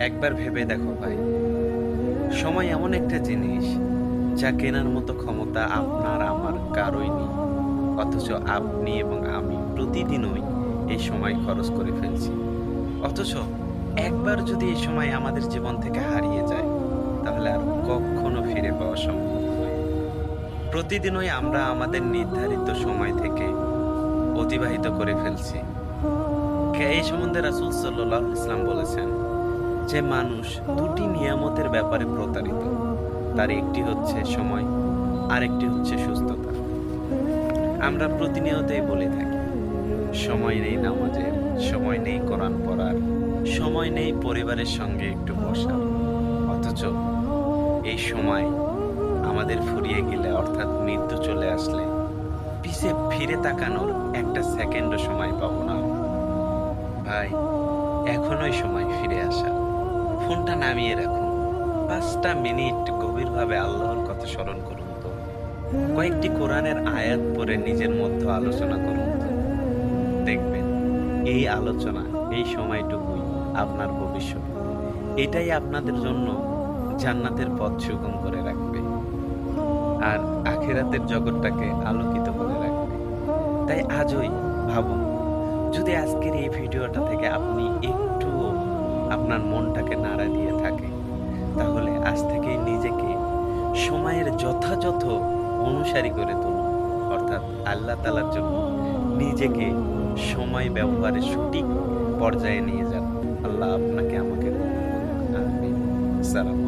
একবার ভেবে দেখো ভাই। সময় এমন একটা জিনিস যা কেনার মতো ক্ষমতা আপনার, আমার কারোই নেই। অথচ আপনি এবং আমি প্রতিদিনই এই সময় খরচ করে ফেলছি। অথচ একবার যদি এই সময় আমাদের জীবন থেকে হারিয়ে যায়, তাহলে আর কখনো ফিরে পাওয়া সম্ভব নয়। প্রতিদিনই আমরা আমাদের নির্ধারিত সময় থেকে অতিবাহিত করে ফেলছি। এই সম্বন্ধে রাসুল সাল্লাহ ইসলাম বলেছেন যে মানুষ দুটি নিয়ামতের ব্যাপারে প্রতারিত। তার একটি হচ্ছে সময়, আরেকটি হচ্ছে সুস্থতা। আমরা প্রতিনিয়তই বলে থাকি, সময় নেই নামাজের, সময় নেই কোরআন পড়ার, সময় নেই পরিবারের সঙ্গে একটু বসার অথচ এই সময় আমাদের ফুরিয়ে গেলে, অর্থাৎ মৃত্যু চলে আসলে, পিছে ফিরে তাকানোর একটা সেকেন্ডও সময় পাবো না ভাই, এখনোই সময় ফিরে আসা। ফোনটা নামিয়ে রাখুন পাঁচটা মিনিট গভীরভাবে আল্লাহর কথা স্মরণ করুন তো। কয়েকটি কোরআনের আয়াত পড়ে নিজের মধ্যে আলোচনা করুন তো। দেখবেন, এই আলোচনা, এই সময়টুকুই আপনার ভবিষ্যৎ। এটাই আপনাদের জন্য জান্নাতের পথ সুগম করে রাখবে। আর আখেরাতের জগৎটাকে আলোকিত করে রাখবে। তাই আজই ভাবুন, যদি আজকের এই ভিডিওটা থেকে আপনি আপনার মনটাকে নাড়া দিয়ে থাকে। তাহলে আজ থেকেই নিজেকে সময়ের যথাযথ অনুসারী করে তুলুন। অর্থাৎ আল্লাহ তালার জন্য নিজেকে সময় ব্যবহারের সঠিক পর্যায়ে নিয়ে যান। আল্লাহ আপনাকে আমাকে। সালাম